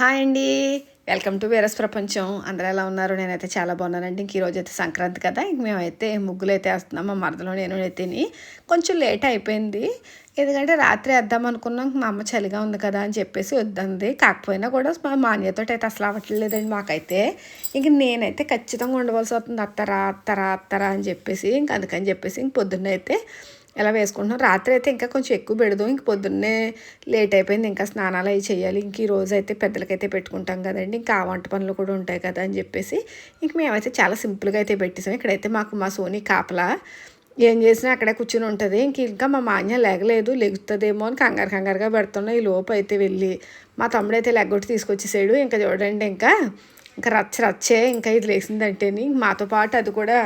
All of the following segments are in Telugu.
హాయ్ అండి. వెల్కమ్ టు వేరస్ ప్రపంచం. అందరూ ఎలా ఉన్నారు? నేనైతే చాలా బాగున్నానండి. ఇంక ఈరోజు అయితే సంక్రాంతి కదా. ఇంక మేమైతే ముగ్గులు అయితే వేస్తున్నాం. మా మరదలో నేను అయితే కొంచెం లేట్ అయిపోయింది. ఎందుకంటే రాత్రి వేద్దాం అనుకున్నాం. మా అమ్మ చలిగా ఉంది కదా అని చెప్పేసి వద్దంది. కాకపోయినా కూడా మా మాన్యతో అయితే అసలు అవ్వట్లేదండి మాకైతే. ఇంక నేనైతే ఖచ్చితంగా ఉండవలసి వస్తుంది. అత్తరా అత్తరా అత్తరా అని చెప్పేసి ఇంక అందుకని చెప్పేసి ఇంక పొద్దున్న అయితే ఇలా వేసుకుంటున్నాం రాత్రి అయితే ఇంకా కొంచెం ఎక్కువ పెడదాం. ఇంక పొద్దున్నే లేట్ అయిపోయింది. ఇంకా స్నానాలు అవి చేయాలి. ఇంక ఈ రోజు అయితే పెద్దలకైతే పెట్టుకుంటాం కదండి. ఇంకా ఆ వంట పనులు కూడా ఉంటాయి కదా అని చెప్పేసి ఇంక మేమైతే చాలా సింపుల్గా అయితే పెట్టేసాం. ఇక్కడైతే మాకు మా సోనీ కాపలా ఏం చేసినా అక్కడే కూర్చుని ఉంటుంది. ఇంక ఇంకా మా మాన్య లేగలేదు. లెగుతుందేమో అని కంగారు కంగారుగా పెడుతున్నా. ఈ లోపు అయితే వెళ్ళి మా తమ్ముడు అయితే లెగ్గొట్టి తీసుకొచ్చేసాడు. ఇంకా చూడండి ఇంకా. ఇంకా రచ్చ రచ్చే ఇంకా ఇది లేచిందంటేని. మాతో పాటు అది కూడా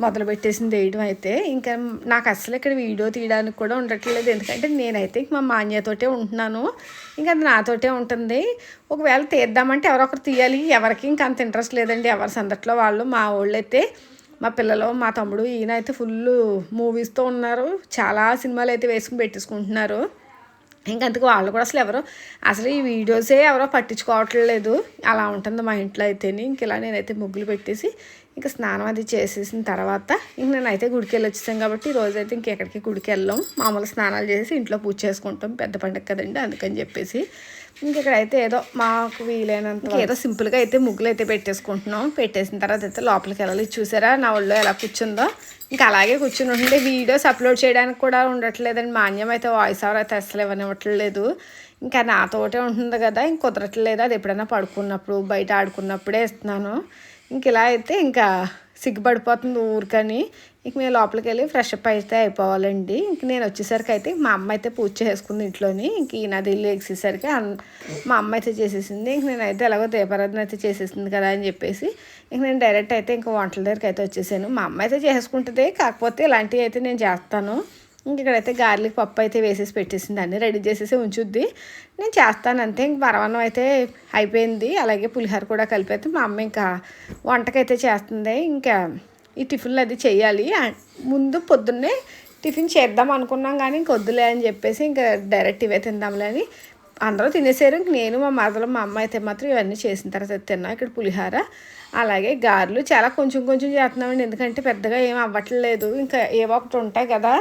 మొదలు పెట్టేసింది వేయడం అయితే. ఇంకా నాకు అసలు ఇక్కడ వీడియో తీయడానికి కూడా ఉండట్లేదు. ఎందుకంటే నేనైతే మా మాన్యతోటే ఉంటున్నాను. ఇంకా అది నాతోటే ఉంటుంది. ఒకవేళ తీద్దామంటే ఎవరో ఒకరు తీయాలి. ఎవరికి ఇంకా అంత ఇంట్రెస్ట్ లేదండి. ఎవరి సందట్లో వాళ్ళు మా వాళ్ళు అయితే మా పిల్లలు మా తమ్ముడు ఈయన అయితే ఫుల్ మూవీస్తో ఉన్నారు. చాలా సినిమాలు అయితే వేసుకుని పెట్టేసుకుంటున్నారు. ఇంకా అందుకు వాళ్ళు కూడా అసలు ఎవరో అసలు ఈ వీడియోసే ఎవరో పట్టించుకోవట్లేదు అలా ఉంటుంది మా ఇంట్లో అయితే ఇంక ఇలా నేనైతే ముగ్గులు పెట్టేసి ఇంకా స్నానం అది చేసేసిన తర్వాత ఇంక నేనైతే గుడికి వెళ్ళి వచ్చేసాం కాబట్టి ఈ రోజైతే ఇంకెక్కడికి గుడికి వెళ్ళాం. మామూలు స్నానాలు చేసి ఇంట్లో పూజ చేసుకుంటాం. పెద్ద పండుగ కదండి అందుకని చెప్పేసి ఇంకెక్కడైతే ఏదో మాకు వీలైనంత ఏదో సింపుల్గా అయితే ముగ్గులు అయితే పెట్టేసుకుంటున్నాం. పెట్టేసిన తర్వాత అయితే లోపలికి వెళ్ళాలి. చూసారా నా ఒళ్ళో ఎలా కూర్చుందో? ఇంకా అలాగే కూర్చుని ఉంటుండే వీడియోస్ అప్లోడ్ చేయడానికి కూడా ఉండట్లేదండి. మాన్యం అయితే వాయిస్ ఓవర్ అయితే అసలు ఇవ్వనివ్వట్లేదు ఇంకా నాతోటే ఉంటుంది కదా ఇంక కుదరట్లేదు. అది ఎప్పుడైనా పడుకున్నప్పుడు బయట ఆడుకున్నప్పుడే ఇస్తున్నాను ఇంక ఇలా అయితే ఇంకా సిగ్గుపడిపోతుంది ఊరికని. ఇంక మేము లోపలికి వెళ్ళి ఫ్రెష్ అప్ అయితే అయిపోవాలండి. ఇంక నేను వచ్చేసరికి అయితే మా అమ్మ అయితే పూజ చేసుకుంది ఇంట్లోని. ఇంక ఈయన ఇల్లు ఎక్సేసరికి మా అమ్మ అయితే చేసేసింది. ఇంక నేనైతే ఎలాగో దీపారాధన అయితే చేసేసింది కదా అని చెప్పేసి ఇంక నేను డైరెక్ట్ అయితే ఇంక వంటల దగ్గరికి అయితే వచ్చేసాను. మా అమ్మ అయితే చేసుకుంటుంది కాకపోతే ఇలాంటివి అయితే నేను చేస్తాను. ఇంక ఇక్కడైతే గార్లిక్ పప్పు అయితే వేసేసి పెట్టేసింది. అన్నీ రెడీ చేసేసి ఉంచుద్ది. నేను చేస్తాను అంతే. ఇంక పరవన్నం అయితే అయిపోయింది. అలాగే పులిహోర కూడా కలిపి అయితే మా అమ్మ ఇంకా వంటకైతే చేస్తుంది. ఇంకా ఈ టిఫిన్లు అది చేయాలి ముందు పొద్దున్నే టిఫిన్ చేద్దాం అనుకున్నాం కానీ ఇంక వద్దులే అని చెప్పేసి ఇంకా డైరెక్ట్ ఇవే తిందాంలే అని అందరూ తినేసారు. ఇంక నేను మా మరదలు మా అమ్మ అయితే మాత్రం ఇవన్నీ చేసిన తర్వాత తిన్నాం. ఇక్కడ పులిహార అలాగే గారెలు చాలా కొంచెం కొంచెం చేస్తున్నామండి. ఎందుకంటే పెద్దగా ఏం అవ్వట్లేదు. ఇంకా ఏవో ఒకటి ఉంటాయి కదా.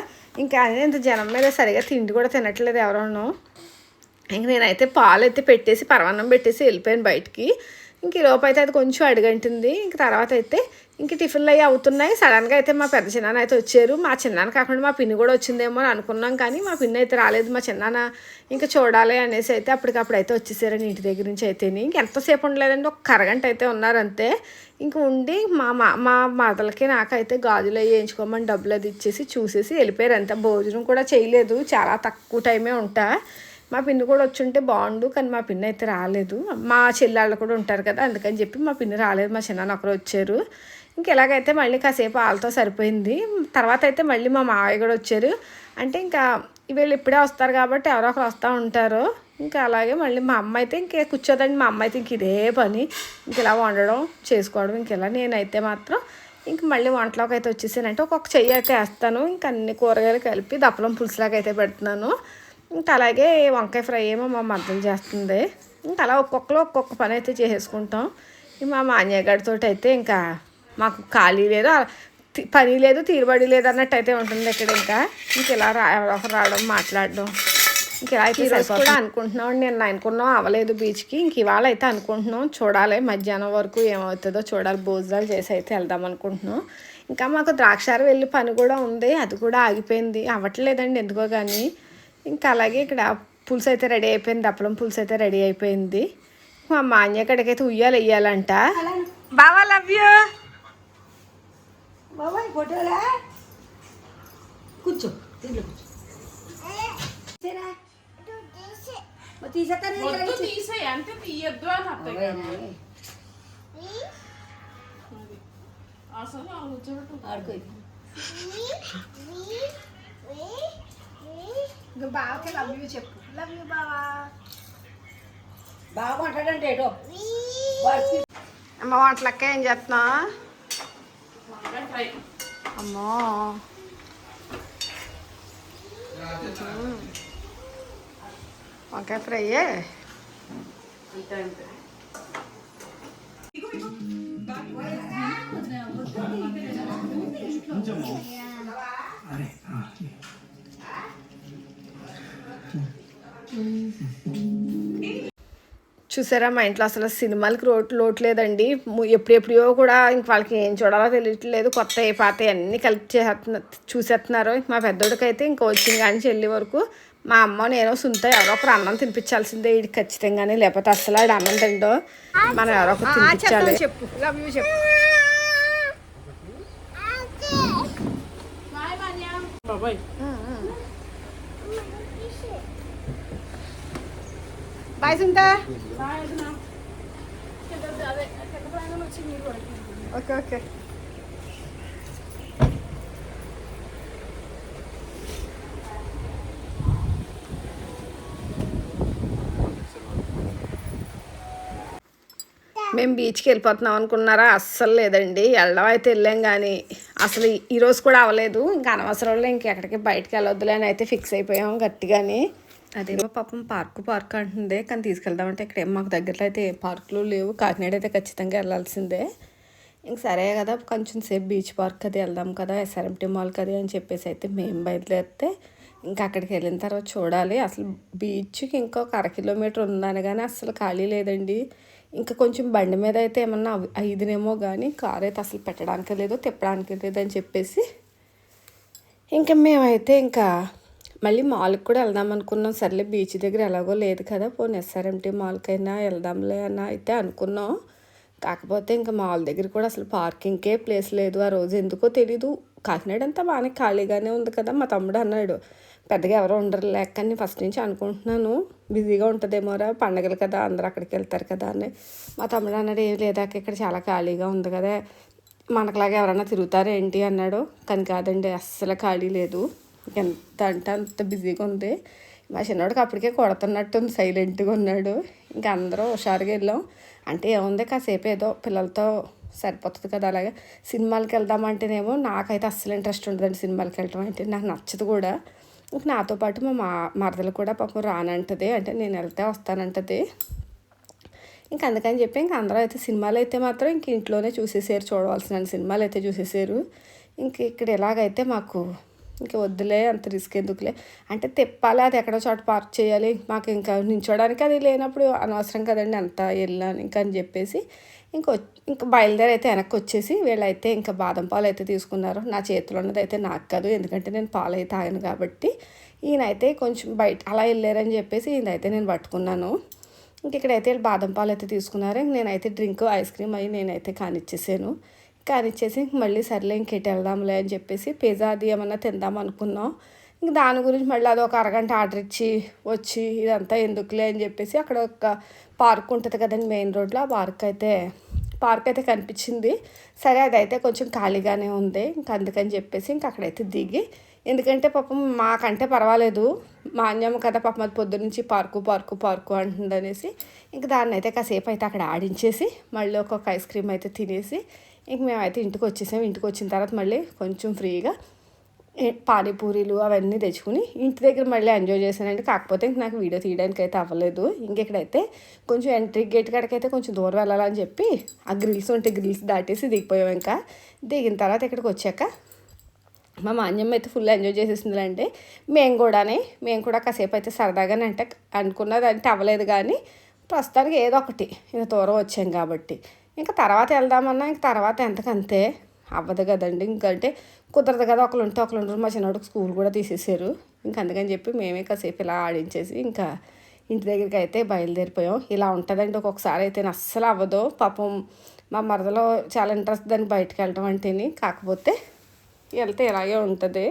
ఇంకా ఇంత జనం మీద సరిగా తిండి కూడా తినట్లేదు ఎవరోనూ ఇంక నేనైతే పాలు అయితే పెట్టేసి పరమాన్నం పెట్టేసి వెళ్ళిపోయాను బయటికి. ఇంక ఈ లోపు అయితే అది కొంచెం అడిగంటుంది. ఇంక తర్వాత అయితే ఇంక టిఫిన్లు అవి అవుతున్నాయి. సడన్గా అయితే మా పెద్ద చిన్నాన్న అయితే వచ్చారు. మా చిన్నాన్న కాకుండా మా పిన్ని కూడా వచ్చిందేమో అని అనుకున్నాం కానీ మా పిన్ని అయితే రాలేదు. మా చిన్నాన్న ఇంకా చూడాలి అనేసి అయితే అప్పటికప్పుడు అయితే వచ్చేసారని ఇంటి దగ్గర నుంచి అయితే ఇంక ఎంతసేపు ఉండలేదండి. ఒక కరగంట అయితే ఉన్నారంతే ఇంక ఉండి మా మా మా మదలకి నాకైతే గాజులు అవి వేయించుకోమని డబ్బులు అది ఇచ్చేసి చూసేసి వెళ్ళిపోయారు. అంత భోజనం కూడా చేయలేదు. చాలా తక్కువ టైమే ఉంటా. మా పిన్ని కూడా వచ్చి ఉంటే బాగుండు కానీ మా పిన్ని అయితే రాలేదు. మా చెల్లెళ్ళు కూడా ఉంటారు కదా అందుకని చెప్పి మా పిన్ని రాలేదు మా చిన్న ఒకరు వచ్చారు. ఇంక ఎలాగైతే మళ్ళీ కాసేపు వాళ్ళతో సరిపోయింది. తర్వాత అయితే మళ్ళీ మా మావయ్య కూడా వచ్చారు. అంటే ఇంకా వీళ్ళు ఇప్పుడే వస్తారు కాబట్టి ఎవరో ఒకరు వస్తూ ఉంటారు. ఇంకా అలాగే మళ్ళీ మా అమ్మ అయితే ఇంకే కూర్చోదండి మా అమ్మ అయితే ఇంక ఇదే పని. ఇంక ఇలా వండడం చేసుకోవడం ఇంక ఇలా నేనైతే మాత్రం ఇంక మళ్ళీ వంటలోకి అయితే వచ్చేసానంటే ఒక్కొక్క చెయ్యి అయితే వేస్తాను. ఇంక అన్ని కూరగాయలు కలిపి దప్పలం పులుసులాగా అయితే పెడుతున్నాను. ఇంకా అలాగే వంకాయ ఫ్రై ఏమో మా మద్దలు చేస్తుంది. ఇంకా అలా ఒక్కొక్కరు ఒక్కొక్క పని అయితే చేసేసుకుంటాం మా మాన్యగాడితో అయితే ఇంకా మాకు ఖాళీ లేదు. పని లేదు తీరుబడి లేదు అన్నట్టు అయితే ఉంటుంది ఇక్కడ ఇంకా. ఇంక ఇలా రా ఒకరు రావడం మాట్లాడడం. ఇంక ఇలా అయితే కూడా అనుకుంటున్నాం. నేను అనుకున్నాం అవ్వలేదు బీచ్కి. ఇంక ఇవాళ అయితే అనుకుంటున్నాం చూడాలి మధ్యాహ్నం వరకు ఏమవుతుందో చూడాలి. భోజనాలు చేసి అయితే వెళ్దాం అనుకుంటున్నాం. ఇంకా మాకు ద్రాక్షార వెళ్ళి పని కూడా ఉంది. అది కూడా ఆగిపోయింది. అవ్వట్లేదండి ఎందుకో కానీ ఇంకా అలాగే ఇక్కడ పులుసు అయితే రెడీ అయిపోయింది అప్పలం పులుసు అయితే రెడీ అయిపోయింది. మా మాన్య కడికైతే ఉయ్యాలి వెయ్యాలంట బావా లవ్ యూ కూర్చో. అసలు ఇంకా బావకి లవ్ యూ చెప్పు. లవ్ యూ బావా. బాగా మాట్లాడంటే ఏటో? వాడికి అమ్మ వంటలక్క ఏం ఫ్రై. అమ్మో. వంకాయ ఫ్రై అంతే అంతే. చూసారా మా ఇంట్లో అసలు సినిమాలకి రోట్ లోటు లేదండి ము- ఎప్పుడెప్పుడో కూడా ఇంక వాళ్ళకి ఏం చూడాలో తెలియట్లేదు. కొత్త ఏ పాత అన్నీ కలిపి చేస్తున్న చూసేస్తున్నారు మా పెద్దోడికి అయితే ఇంకా వచ్చింది కానీ చెల్లి వరకు మా అమ్మ నేను సుంత ఎవరో ఒకరు అన్నం తినిపించాల్సిందే ఇది ఖచ్చితంగానే. లేకపోతే అసలు ఆడు అన్నం తిండో. మనం ఎవరో ఒకరు తినిపించాలి. చెప్పు. లవ్ యూ చెప్పు. బాబాయ్ బాయ్ సుంత బాయ్ వదినా. కింద అదే కింద ప్రాంగణం వచ్చి మీరు ఓకే ఓకే. మేము బీచ్కి వెళ్ళిపోతున్నాం అనుకున్నారా? అస్సలు లేదండి. వెళ్ళడం అయితే వెళ్ళాం కానీ అసలు ఈరోజు కూడా అవ్వలేదు. ఇంకా అనవసరంలో ఇంకెక్కడికి బయటకు వెళ్ళొద్దులే అని అయితే ఫిక్స్ అయిపోయాం గట్టిగానే. అదేమో పాపం పార్కు పార్క్ అంటుంది కానీ తీసుకెళ్దామంటే ఇక్కడ మాకు దగ్గరలో అయితే ఏ పార్కులు లేవు. కాకినాడ అయితే ఖచ్చితంగా వెళ్ళాల్సిందే. ఇంక సరే కదా కొంచెం సేపు బీచ్ పార్క్ అది వెళ్దాం కదా ఎస్ఆర్ఎంటీ మాల్కి అది అని చెప్పేసి అయితే మేము బయలుదేరితే ఇంకా అక్కడికి వెళ్ళిన తర్వాత చూడాలి. అసలు బీచ్కి ఇంకొక అర కిలోమీటర్ ఉందని కానీ అసలు ఖాళీ లేదండి. ఇంకా కొంచెం బండి మీద అయితే ఏమన్నా అవి- ఐదునేమో కానీ కార్ అయితే అసలు పెట్టడానికి లేదు తిప్పడానికి లేదు అని చెప్పేసి ఇంకా మేమైతే ఇంకా మళ్ళీ మాల్కి కూడా వెళ్దాం అనుకున్నాం. సర్లే బీచ్ దగ్గర ఎలాగో లేదు కదా పోనీ ఎస్ఆర్ఎంటీ మాల్కైనా వెళ్దాంలే అన్న అయితే అనుకున్నాం. కాకపోతే ఇంకా మాల్ దగ్గర కూడా అసలు పార్కింగ్కే ప్లేస్ లేదు. ఆ రోజు ఎందుకో తెలీదు. కాకినాడ అంతా బాగానే ఖాళీగానే ఉంది కదా మా తమ్ముడు అన్నాడు. పెద్దగా ఎవరో ఉండరు లేక అని ఫస్ట్ నుంచి అనుకుంటున్నాను. బిజీగా ఉంటుందేమోరా పండగలు కదా అందరూ అక్కడికి వెళ్తారు కదా అని. మా తమ్ముడు అన్నాడు ఏం లేదాక ఇక్కడ చాలా ఖాళీగా ఉంది కదా మనకులాగా ఎవరైనా తిరుగుతారా ఏంటి? అన్నాడు. కానీ కాదండి అస్సలు ఖాళీ లేదు. ఎంత అంటే అంత బిజీగా ఉంది. మా చిన్నోడికి అప్పటికే కొడుతున్నట్టుంది సైలెంట్గా ఉన్నాడు. ఇంకా అందరూ హుషారుగా వెళ్ళాం. అంటే ఏముంది కాసేపు ఏదో పిల్లలతో సరిపోతుంది కదా అలాగే. సినిమాలకి వెళ్దామంటేనేమో నాకైతే అస్సలు ఇంట్రెస్ట్ ఉండదండి సినిమాలకి వెళ్ళడం అంటే. నాకు నచ్చదు కూడా. ఇంక నాతో పాటు మా మా మరదలు కూడా పాపం రానంటది. అంటే నేను వెళ్తే వస్తానంటది. ఇంక అందుకని చెప్పి ఇంక అందరూ అయితే సినిమాలు అయితే మాత్రం ఇంక ఇంట్లోనే చూసేసారు. చూడవలసిన సినిమాలు అయితే చూసేసారు. ఇంక ఇక్కడ ఎలాగైతే మాకు ఇంక వద్దులే అంత రిస్క్ ఎందుకులే? అంటే తెప్పాలి అది ఎక్కడో చోట పార్క్ చేయాలి. మాకు ఇంకా నించోడానికి అది లేనప్పుడు అనవసరం కదండి అంత వెళ్ళాను ఇంకా అని చెప్పేసి ఇంక ఇంకా బయలుదేరి అయితే వెనక్కి వచ్చేసి వీళ్ళైతే ఇంకా బాదం పాలు అయితే తీసుకున్నారు. నా చేతిలో ఉన్నది అయితే నాకు కాదు ఎందుకంటే నేను పాలు అయితే తాగాను కాబట్టి. ఈయనైతే కొంచెం బయట అలా వెళ్ళారని చెప్పేసి ఈయనైతే నేను పట్టుకున్నాను. ఇంక ఇక్కడైతే వీళ్ళు బాదం పాలు అయితే తీసుకున్నారు. నేనైతే డ్రింక్ ఐస్ క్రీమ్ అవి నేనైతే కానిచ్చేసాను. కానిచ్చేసి ఇంక మళ్ళీ సర్లే ఇంకెటు వెళ్దాంలే అని చెప్పేసి పిజ్జా అది ఏమన్నా తిందాం అనుకున్నాం. ఇంక దాని గురించి మళ్ళీ అది ఒక అరగంట ఆర్డర్ ఇచ్చి వచ్చి ఇదంతా ఎందుకులే అని చెప్పేసి అక్కడ ఒక పార్క్ ఉంటుంది కదండి మెయిన్ రోడ్లో ఆ పార్క్ అయితే పార్క్ అయితే కనిపించింది. సరే అదైతే కొంచెం ఖాళీగానే ఉంది ఇంక అందుకని చెప్పేసి ఇంక అక్కడైతే దిగి ఎందుకంటే పాపం మాకంటే పర్వాలేదు మా అన్యమ్మ కదా పాపం అది పొద్దు నుంచి పార్కు పార్కు పార్కు అంటుంది అనేసి ఇంక దాన్ని అయితే కాసేపు అయితే అక్కడ ఆడించేసి మళ్ళీ ఒక్కొక్క ఐస్ క్రీమ్ అయితే తినేసి ఇంక మేమైతే ఇంటికి వచ్చేసాం. ఇంటికి వచ్చిన తర్వాత మళ్ళీ కొంచెం ఫ్రీగా పానీపూరీలు అవన్నీ తెచ్చుకుని ఇంటి దగ్గర మళ్ళీ ఎంజాయ్ చేశానండి. కాకపోతే ఇంక నాకు వీడియో తీయడానికి అయితే అవ్వలేదు ఇంకెక్కడైతే కొంచెం ఎంట్రీ గేట్ కాడికి అయితే కొంచెం దూరం వెళ్ళాలని చెప్పి ఆ గ్రిల్స్ ఉంటే గ్రిల్స్ దాటేసి దిగిపోయాం ఇంకా. దిగిన తర్వాత ఇక్కడికి వచ్చాక మా మాన్యమ్మ అయితే ఫుల్ ఎంజాయ్ చేసేసింది అంటే మేము కూడానే మేము కూడా కాసేపు అయితే సరదాగానే అంటే అనుకున్నది అంటే అవ్వలేదు కానీ ప్రస్తుతానికి ఏదో ఒకటి ఇంత దూరం వచ్చాం కాబట్టి. ఇంకా తర్వాత వెళ్దామన్నా ఇంక తర్వాత ఎంతకంతే అవ్వదు కదండి. ఇంకంటే కుదరదు కదా ఒకళ్ళు ఉంటే ఒకళ్ళు ఉంటారు మా చిన్నవాడికి స్కూల్ కూడా తీసేసారు. ఇంక అందుకని చెప్పి మేమే కాసేపు ఇలా ఆడించేసి ఇంకా ఇంటి దగ్గరికి అయితే బయలుదేరిపోయాం. ఇలా ఉంటుందండి. ఒక్కొక్కసారి అయితే అస్సలు అవ్వదు. పాపం మా మరదలో చాలా ఇంట్రెస్ట్ దాన్ని బయటకు వెళ్ళడం అంటేని. కాకపోతే వెళ్తే ఇలాగే ఉంటుంది.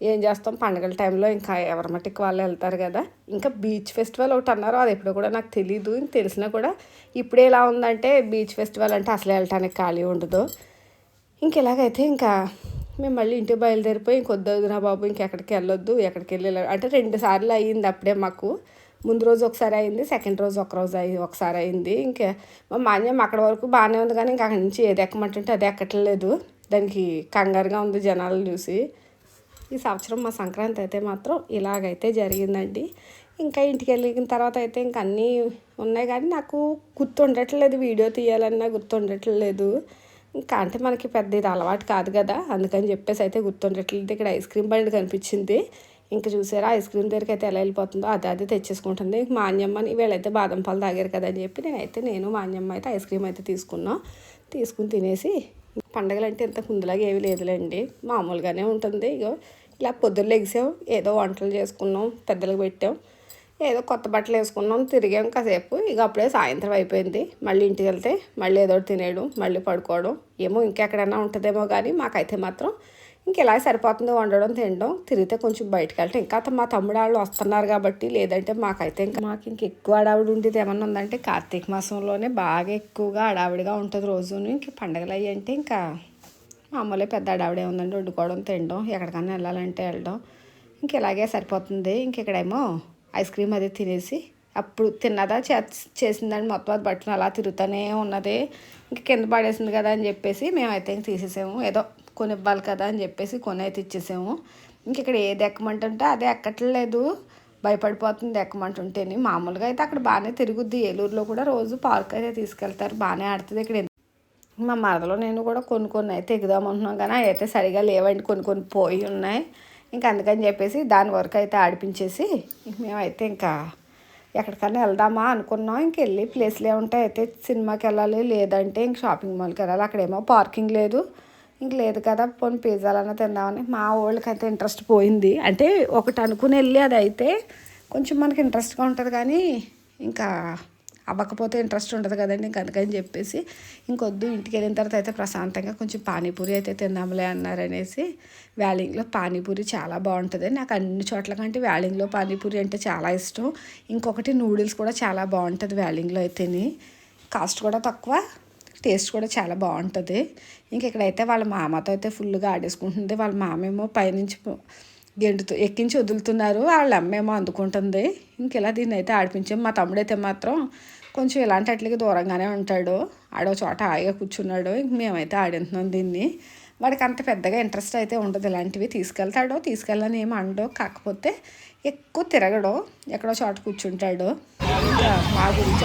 ఏం చేస్తాం? పండగల టైంలో ఇంకా ఎవరి మట్టికి వాళ్ళు వెళ్తారు కదా. ఇంకా బీచ్ ఫెస్టివల్ ఒకటి అన్నారు. అది ఎప్పుడో కూడా నాకు తెలియదు ఇంక తెలిసినా కూడా ఇప్పుడే ఎలా ఉందంటే బీచ్ ఫెస్టివల్ అంటే అసలు వెళ్ళటానికి ఖాళీ ఉండదు. ఇంక ఇలాగైతే ఇంకా మేము మళ్ళీ ఇంటికి బయలుదేరిపోయి ఇంకొద్దు నా బాబు ఇంకెక్కడికి వెళ్ళొద్దు ఎక్కడికి వెళ్ళి అంటే రెండు సార్లు అయ్యింది అప్పుడే మాకు. ముందు రోజు ఒకసారి అయింది సెకండ్ రోజు ఒక రోజు అయ్యి ఒకసారి అయింది ఇంకా మా మాన్యం అక్కడ వరకు బాగానే ఉంది కానీ ఇంకా అక్కడి నుంచి ఏది ఎక్కమంటుంటే అది ఎక్కట్లేదు. దానికి కంగారుగా ఉంది జనాలు చూసి. ఈ సంవత్సరం మా సంక్రాంతి అయితే మాత్రం ఇలాగైతే జరిగిందండి. ఇంకా ఇంటికి వెళ్ళిన తర్వాత అయితే ఇంక అన్నీ ఉన్నాయి కానీ నాకు గుర్తు ఉండట్లేదు వీడియో తీయాలన్నా గుర్తుండట్లేదు. ఇంకా అంటే మనకి పెద్ద ఇది అలవాటు కాదు కదా అందుకని చెప్పేసి అయితే గుర్తుండట్లేదు. ఇక్కడ ఐస్ క్రీమ్ బండి కనిపించింది. ఇంకా చూసారా ఐస్ క్రీమ్ దగ్గరికి అయితే ఎలా వెళ్ళిపోతుందో అది అది తెచ్చేసుకుంటుంది. మా అన్యమ్మని వీళ్ళైతే బాదం పాలు తాగారు కదా అని చెప్పి నేనైతే నేను మా అన్యమ్మ అయితే ఐస్ క్రీమ్ అయితే తీసుకున్నాం. తీసుకుని తినేసి పండగలు అంటే ఇంత ముందులాగా ఏమీ లేదులేండి. మామూలుగానే ఉంటుంది. ఇగో ఇలా పొద్దున్న లెగిసాం ఏదో వంటలు చేసుకున్నాం పెద్దలకు పెట్టాం ఏదో కొత్త బట్టలు వేసుకున్నాం తిరిగాం కాసేపు. ఇక అప్పుడే సాయంత్రం అయిపోయింది. మళ్ళీ ఇంటికి వెళ్తే మళ్ళీ ఏదో ఒకటి తినేయడం మళ్ళీ పడుకోవడం. ఏమో ఇంకెక్కడైనా ఉంటుందేమో కానీ మాకైతే మాత్రం ఇంక ఇలా సరిపోతుంది వండడం తినడం తిరిగితే కొంచెం బయటకు వెళ్తే ఇంకా మా తమ్ముడు వాళ్ళు వస్తున్నారు కాబట్టి లేదంటే మాకైతే ఇంకా మాకు ఇంక ఎక్కువ అడావిడి ఉండేది ఏమన్నా ఉందంటే కార్తీక మాసంలోనే బాగా ఎక్కువగా అడావిడిగా ఉంటుంది రోజును. ఇంక పండగలు అయ్యి అంటే ఇంకా మామూలే పెద్ద అడావిడే ఉందండి. వండుకోవడం తినడం ఎక్కడికన్నా వెళ్ళాలంటే వెళ్ళడం. ఇంక ఇలాగే సరిపోతుంది. ఇంక ఇక్కడేమో ఐస్ క్రీమ్ అది తినేసి అప్పుడు తిన్నదా చే చేసిందని మొత్తం అది బట్టలు అలా తిరుగుతూనే ఉన్నది. ఇంక కింద పడేసింది కదా అని చెప్పేసి మేమైతే ఇంక తీసేసాము. ఏదో కొనివ్వాలి కదా అని చెప్పేసి కొని అయితే ఇచ్చేసాము. ఇంక ఇక్కడ ఏది ఎక్కమంటుంటే అదే ఎక్కట్లేదు. భయపడిపోతుంది ఎక్కమంటుంటేని మామూలుగా అయితే అక్కడ బాగానే తిరుగుద్ది. ఏలూరులో కూడా రోజు పార్క్ అయితే తీసుకెళ్తారు. బాగానే ఆడుతుంది ఇక్కడ మా మరదలో నేను కూడా కొన్ని కొన్ని అయితే ఎగుదామంటున్నాం కానీ అయితే సరిగా లేవండి. కొన్ని కొన్ని పోయి ఉన్నాయి. ఇంకా అందుకని చెప్పేసి దాని వరకు అయితే ఆడిపించేసి మేమైతే ఇంకా ఎక్కడికైనా వెళ్దామా అనుకున్నాం. ఇంక వెళ్ళి ప్లేస్లు ఏముంటాయి అయితే సినిమాకి వెళ్ళాలి. లేదంటే ఇంక షాపింగ్ మాల్కి వెళ్ళాలి. అక్కడేమో పార్కింగ్ లేదు. ఇంక లేదు కదా పోనీ పిజ్జాలన్నా తిందామని. మా వాళ్ళకి అయితే ఇంట్రెస్ట్ పోయింది. అంటే ఒకటి అనుకుని వెళ్ళి అది అయితే కొంచెం మనకి ఇంట్రెస్ట్గా ఉంటుంది కానీ ఇంకా అవ్వకపోతే ఇంట్రెస్ట్ ఉండదు కదండి ఇంక అందుకని చెప్పేసి ఇంకొద్దు ఇంటికి వెళ్ళిన తర్వాత అయితే ప్రశాంతంగా కొంచెం పానీపూరి అయితే తిందాంలే అన్నారనేసి వ్యాలింగ్లో పానీపూరి చాలా బాగుంటుంది. నాకు అన్ని చోట్ల కంటే వ్యాలింగ్లో పానీపూరి అంటే చాలా ఇష్టం. ఇంకొకటి నూడిల్స్ కూడా చాలా బాగుంటుంది వ్యాలింగ్లో అయితేని. కాస్ట్ కూడా తక్కువ. టేస్ట్ కూడా చాలా బాగుంటుంది. ఇంక ఇక్కడైతే వాళ్ళ మామతో అయితే ఫుల్గా ఆడేసుకుంటుంది. వాళ్ళ మామేమో పైనుంచి గెంటుతూ ఎక్కించి వదులుతున్నారు. వాళ్ళ అమ్మేమో అందుకుంటుంది. ఇంక ఇలా దీన్ని అయితే ఆడిపించాం. మా తమ్ముడైతే మాత్రం కొంచెం ఇలాంటి అట్లకి దూరంగానే ఉంటాడు. ఆడో చోట హాయిగా కూర్చున్నాడు. ఇంక మేమైతే ఆడింటున్నాం దీన్ని. వాడికి అంత పెద్దగా ఇంట్రెస్ట్ అయితే ఉండదు ఇలాంటివి. తీసుకెళ్తాడో తీసుకెళ్ళని ఏమి అండో కాకపోతే ఎక్కువ తిరగడు ఎక్కడో చోట కూర్చుంటాడు. మా గురించి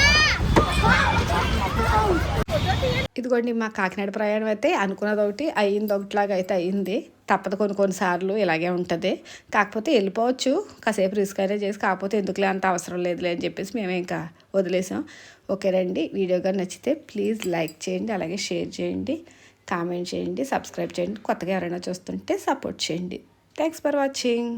ఇదిగోండి మా కాకినాడ ప్రయాణం అయితే అనుకున్నది ఒకటి అయ్యింది ఒకటిలాగా అయితే అయ్యింది. తప్పదు కొన్ని కొన్నిసార్లు ఇలాగే ఉంటుంది. కాకపోతే వెళ్ళిపోవచ్చు కాసేపు రిస్క్ అనే చేసి కాకపోతే ఎందుకులే అంత అవసరం లేదులే అని చెప్పేసి మేము ఇంకా వదిలేసాం. ఓకే రండి వీడియో కానీ నచ్చితే ప్లీజ్ లైక్ చేయండి అలాగే షేర్ చేయండి కామెంట్ చేయండి సబ్స్క్రైబ్ చేయండి. కొత్తగా ఎవరైనా చూస్తుంటే సపోర్ట్ చేయండి. Thanks for watching.